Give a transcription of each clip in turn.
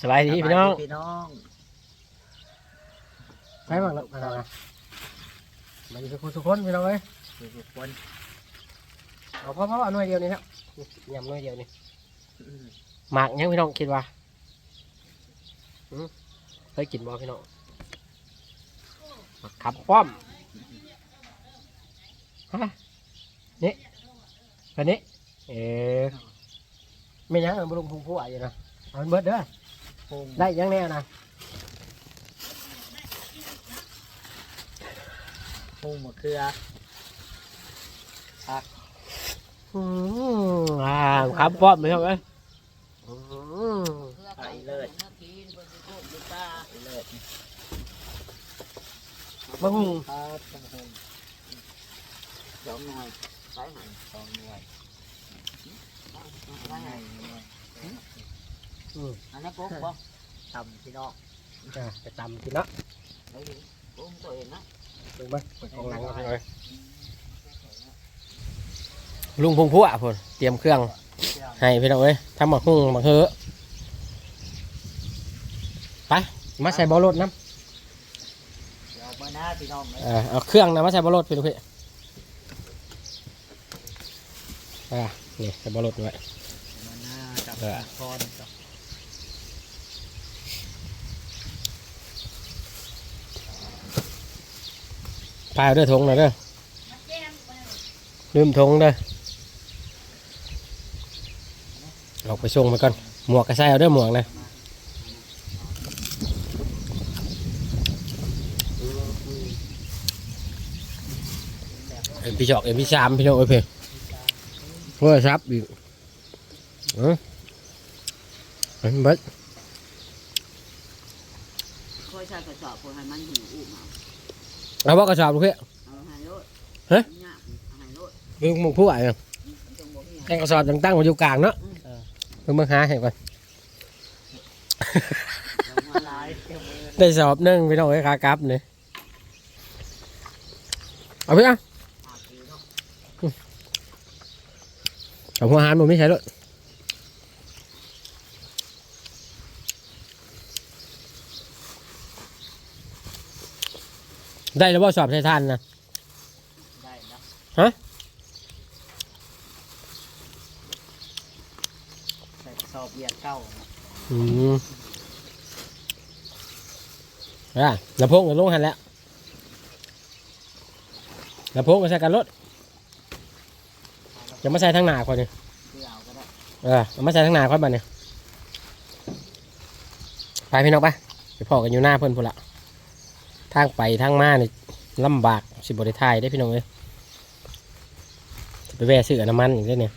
สบายดีพี่น้องใช่ไปบ้างแล้วกันนะมาอยู่ทุกสุขคนพี่น้องเอ้ยสุขคนเอาเพ่อพ่อหน่วยเดียวนี่ครับยำหน่วยเดียวนี่หมากยังพี่น้องคิดว่าเคยกินบ่พี่น้องขับคว่ำฮะนี่อันนี้เอ๊ไม่ยังมันลงพุงผู้อะอยู่นะเอาเบิดเด้อ ได้ยังแน่นะหูมะเขือผักอืมอ่าครับพร้อมไหมครับเอ้อืมไปเลยมาหงครับมะฮุงสองหน่วยไปหน่อยสองหน่วย อันนี้นโป๊กบ่ตำพี่น้องอะไตำกินเนาะเฮ้ยกตัวเองนะลุงบ้ปกองหลังมาเลยลุงพงผู้อะพุ่เตรียมเครื่องให้พี่น้องเอ้ยทำหมักหุ่งหมักเฮือไปมาใส่บอลรถน้ำเวอยเาเครื่องนะมาใส่บอลรถพี่ลูกพี่อะนี่ใส่บอลรถด้วยมาหน้าจับคอนจับ ไปเอาเด้อทงหน่ยเด้อลืมทงเด้อออกไปส่งไปก่อน หมวกกระใสเอาเด้อหมวกนะเอ็มพี่จอกเอ็มพี่สามพี่น้องเอ้ยเพื่อนทรัพท์อีกเออเอ็มเบิร์ดคอยช้กระสอบคนให้มันหิวอุ้มเอา เอาว่ากระสอบลูกพี่ฮะคือมึงผู้ใหญ่แกงกระสอบตั้งๆมาอยู่กลางเนาะมึงมึงหาให้ก่อนได้สอบนึ่งพี่น้องไอ้คากับเนี่ยเอาไปอ่ะเอาหัวหานผมไม่ใช่ด้วย ได้แล้วว่าสอบใช้ทันนะได้นะฮะสอบเบียดเก้าอืมอะล้วพงกับลงหันแล้วแล้วพงกับใส่กันรถจะมาใส่ทางหน้าคนนี้เอาไเออมาใส่ทั้งหน้าคนบ้านเนี่ยไปพี่น้องไปไปพอกันอยู่หน้าเพื่อนพุ่ละางไปทางมาเนี่ยลำบากสิบริทายได้พี่น้องเลยไปแวะซื้อน้ำมันอีกด้วยเนี่ย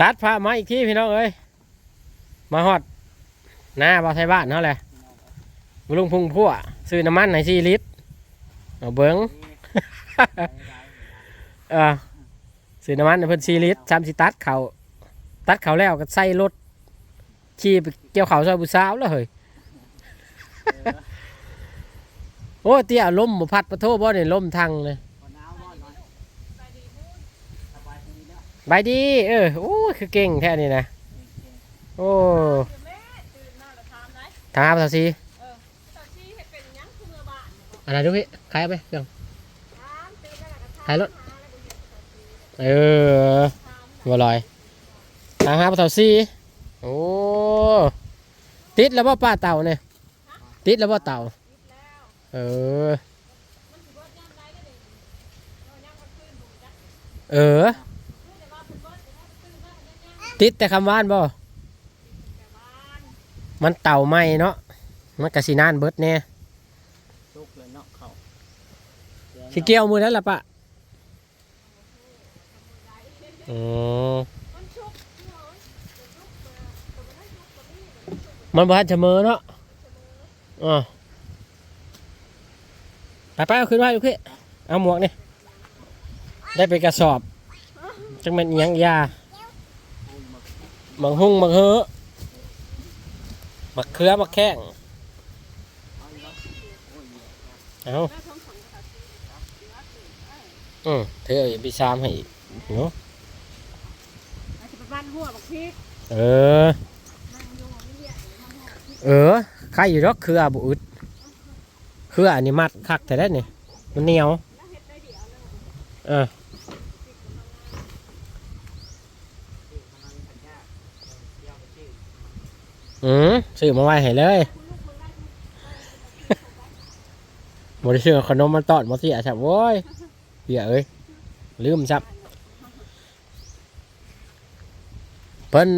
ตัดผ้ามาอีกที่พี่น้องเอ้ยมาหอดหน้าบาไทยบ้านเท่าไหร่ลุงพุงพั่วซื้อน้ำมันไหนสี่ลิตรเบิ้งเออซื้อน้ำมันเพิ่นสี่ลิตรสามสิตัดเข่า ตัดเขาแล้วก็ใส่รถขี่ไปเกี่ยวเขาซอยบุษาวแล้วเฮ้ยโอ้เตี้ยล้มบ่พัดประโทบ่เนี่ยล้มทางเลยบายดี เออโอ้คือเก่งแค่นี้นะ โอ้ทามสาวซีอะไรดูพี่ขายไปมเรื่องขายรถ เออบัวลอย ลังหาปลาเต่าซีโอ้ติดแล้วว่าป้าเต่าเนี่ยติดแล้วว่าเต่าเออเออ ติดแต่คำว่านบ่ มันเต่าไหมเนาะ มันกระสีน่านเบิดแน่ขี้เกียวมือนั้นละปะอ๋อ มันบาดเสมอเนาะอ๋อไปไาขึ้นไว้ลูกพี่เอาหมวกนี่ ได้ไปกระสอบ จังเป็นยังยามังหุ่งมังเฮอมักเคลือมักแข้งเอาอืมเธอไปซ้ำให้อีกเนาะเออ เออใครอยู่ดอกคืออาบุอึดคืออันนี้มัดคักแต่ได้นี่มันเหนียวเอออืมซื้อมาไว้ให้เลยบริซื้อขนมมันตอดมาเสียสับโว้ยเสียเอ้ยลืมสับเพิ่น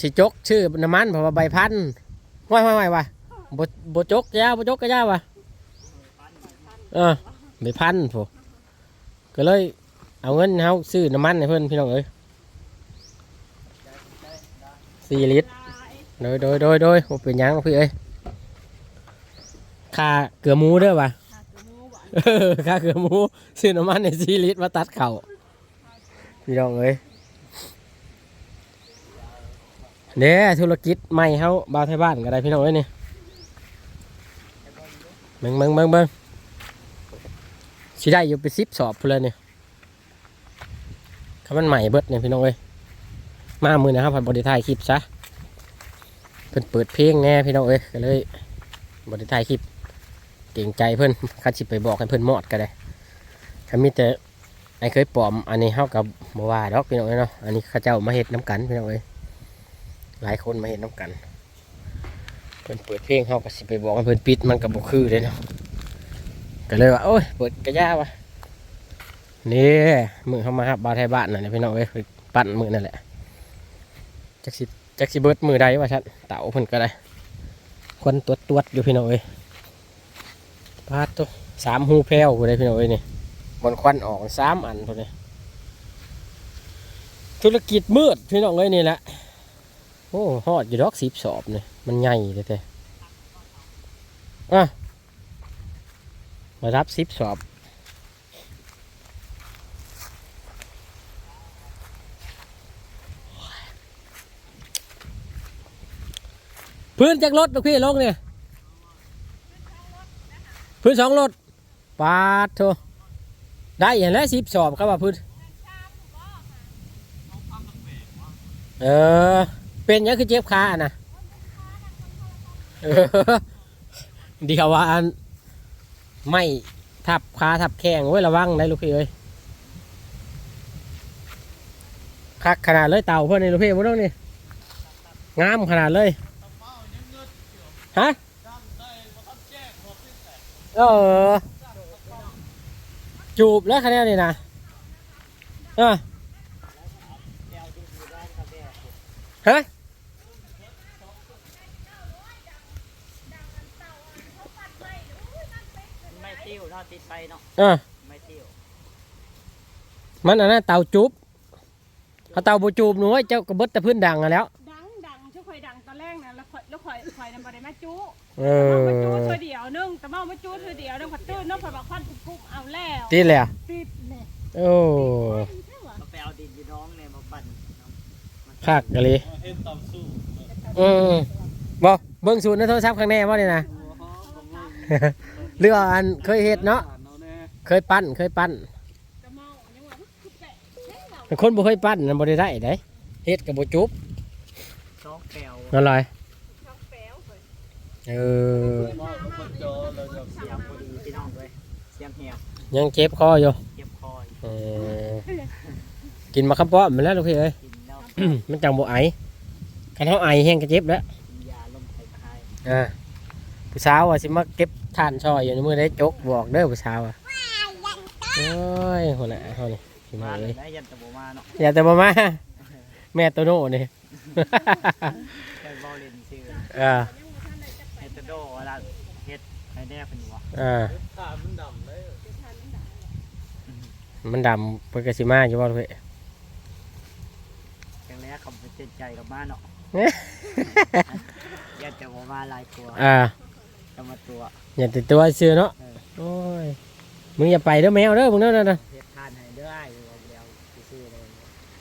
สิจกชื่อน้ำมันเพราะว่าใบพันธุ์ ว่ายว่ายว่ายว่ายบบบจกยาวบจกก็ยาว่ะเออใบพันผมก็เลย เอาเงินเฮาซื้อน้ำมันให้เพิ่อนพี่น้องเอ้ยสี่ลิตรโดยโดยโดยโดยบ่เป็นยังพี่เอ้ยค่าเกลือหมูด้อว่ะค่าเกลือหมูซื้อน้ำมันในสี่ลิตรมาตัดเข่าพี่น้องเอ้ย เด้ธุรกิจใหม่เฮาบ่าวไทยบ้านก็ได้พี่น้องเอ้ยนี่เบิ่งเบิ่งเบิ่งเบิ่งสิได้อยู่ไปสิบสอบพุ่นเลยนี่ยคำมันใหม่เบิดเนี่ยพี่น้องเอ้ยมามือนะครับผัดบริถ่ายคลิปซะเพิ่นเปิดเพลงแน่พี่น้องเอ้ยก็เลยบริถ่ายคลิปเก่งใจเพื่อนคัดสิไปบอกให้เพื่อนมอดก็ได้คันมีแต่ไอ้เคยปลอมอันนี้เฮากับบ่ว่าดอกพี่น้องเอ้ยเนาะอันนี้ข้าเจ้ามาเฮ็ดน้ำกันพี่น้องเอ้ย หลายคนมาเฮ็ดน้ำกัน เพิ่นเปิดเพลงเฮาก็สิไปบอกเพิ่นปิดมันก็บ่คือเลยเนาะก็เลยว่าโอ้ยเปิดกระยาวะนี่มือเข้ามาครับบาไทยบ้านน่ะนะพี่น้องเอ้ยปั่นมือนั่นแหละจักสิจักสิเบิดมือใดวะชัดเต่าเพิ่นก็ได้คนตรวจตรวจอยู่พี่น้องเอ้ยปาดตัวสามหูแพ้วกูได้พี่น้องเอ้ยนี่บนควันออกสามอันตัวนี้ธุรกิจมืดพี่น้องเอ้ยนี่แหละ อ้ฮอดอยู่ดอกสิบสอบนี่มันใหญ่เลยแต่อะมารับสิบสอบพื้นจากรถลูกพี่ลงเนี่ยพื้นสองรถปาดโทได้อย่างแล้วสิบสอบครับว่าพื้นเออ เป็นยังคือเจ็บขาอะนะเดี๋ยวว่าอันไม่ทับขาทับแข้งไว้ระวังได้ลูกพี่เอ้ยคักขนาดเลยเต่าเพื่อนนี่ลูกพี่บ่ต้งนี่งามขนาดเลยฮะเออจูบแล้วคะแนนนี่นะเออฮะ ไม่ติ้ว เนาะติดไปเนาะเออไม่ติ้วมันอันนั้นเตาจูบเอาเตาบูจูบหนูไว้เจ้ากระเบิดแต่พื้นดังอะแล้ว ดังดังช่วยคอยดังตอนแรกนะแล้วคอยแล้วคอยคอยนำมาได้มาจู้เอแต่อเมามาจู้เธอเดียวนึงแต่เมามาจู้เธอเดียวนึงผัดตื้นนึงผัดบักควันกุ๊บเอาแล้วตีเลยอะติดเลยโอ้ใช่หรอมาไปเอาดินยีน้องเนี่ยมาปั่นน้ำคักกะเลยอืมบอเบิ้งสูตรในโทรศัพท์ข้างในว่านี่นะ เรื่องอันเคยเฮ็ดเนาะ เคยปั้นเคยปั้นจะเมายังว่าคือแปะเฮ้ยเราแต่คนบ่เคยปั้นนั่นบ่ได้ได้เด้เฮ็ดกับบ่จุบสองแก้วนั่นเลยชอบแปะเว้ยเออเสียงพอดีพี่น้องเลยเสียงเหี่ยวยังเจ็บคออยู่เจ็บคอเออกินมาคับป้อมมาแล้วลูกพี่เอ้ยกินแล้วมันจังบ่ไอคันเฮาไอแห้งก็เจ็บแล้วกินยาลมไข่คายอ่าผู้สาวว่าสิมาเก็บทานช่อยอยู่ในมือได้จกบอกเด้อผู้สาวอะ โอ้ยหัวหน้าเฮานี่พี่น้อมางเลเอ้ยยนะยันตะโบมาเนาะอย่าแต่บ่มา แม่โตโน่นี่ แค่บอลเลนชื่ออ่าเฮตโดเวลาเฮ็ดให้แน่เป็นวะอ่ามันดำเพิ่นก็สิมาอยู่บ่ลูกพี่อย่างแรกคำเป็นเต็มใจกับมาเนาะยันตะโบมาลายตัวอ่าจะมาตัว อย่าติดตัวเชื่อเนาะโอ้ย มึงอย่าไปเด้อแมวเด้อมึงเด้อนั่นน่ะเฮ็ดทานให้ได้อยู่เดียวซื้อเลย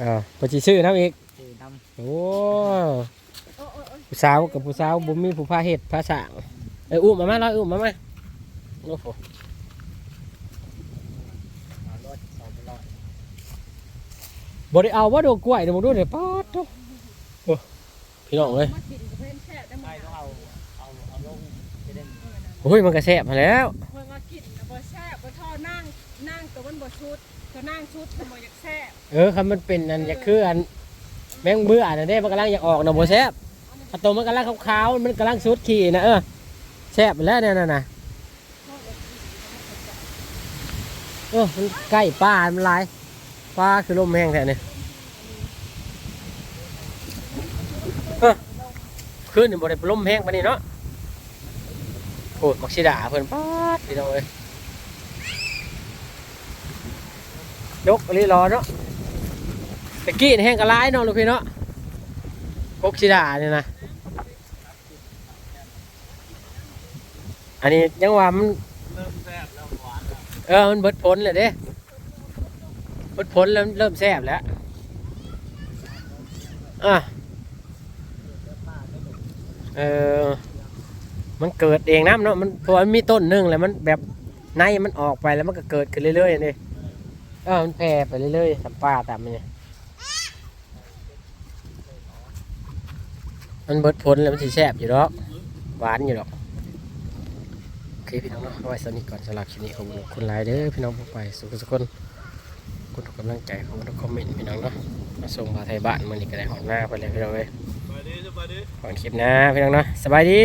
อ่าบ่สิซื้อนํอีกซื้อน้ำโอ้โอ้โอ้โอ้ผู้สาวกับผู้สาวบ่มีผู้พาเฮ็ดพาสร้างเอ้ยอุ้มมามาลอยอุ้มมามาโอ้โหเอารถบ่ได้เอาว่าดอกกล้วยเดี๋ยวมึงดูเดี๋ยวป๊าดโถ่โอ้พี่น้องเอ้ยมากินกับเพื่อนแซ่บได้หมไม่ดต้องเอาเอาเอาลงจะได้ โอ้ยมันก็แซ่บมาแล้ว บ่แซ่บบ่ทอนั่งนั่งตัวมันบ่ชุดตัวนั่งชุดตัวบ่อยากแซ่บเออคันมันเป็นอันอยากคืออันแมงเบื่ออันนั้นเด้มันกำลังอยากออกนะบ่แซ่บอันตัวมันกำลังขาวๆมันกำลังสุดขี่นะเออแซ่บไปแล้วเนี่ยน่ะนะเออมันใกล้ป่ามันลายป่าคือลมแห้งแท้เนี่ยเออคืนนี่บ่ได้ลมแห้งปานนี้เนาะโอ้ยมักสิดาเพิ่นป๊าดพี่น้องเอ้ย ยกอันนี้รอเนาะตะกี้แห้งกระไรเนาะลูกพี่เนาะกกชิดาเนี่ยนะอันนี้ยังว่ามันเริ่มแซ่บแล้วหวานเออมันเบิดผลเลยเด้เบิดผลแล้วเริ่มแซ่บแล้วอะเออมันเกิดเองน้ำเนาะมันเพราะว่ามันมีต้นหนึงแล้วมันแบบในมันออกไปแล้วมันก็เกิดขึ้นเรื่อยๆนี่ เออมันแผ่ไปเรื่อยๆตามปาตามมันเนี่ยมันเบิดผลแล้วมันสิแซ่บอยู่ดอกหวานอยู่ดอกโอเคพี่น้องเนาะไว้สนิทก่อนสำหรับคลิปนี้ขอบคุณคุณหลายเด้อพี่น้องผู้ไปสุขสุขคนคุณทุกกำลังใจขอบคุณทุกคอมเมนต์พี่น้องเนาะมาส่งมาไทยบ้านมื่อนี้ก็ได้หอมหน้าไปเลยพี่น้องเลยไปดิไปดิก่อนคลิปนะพี่น้องเนาะสบายดี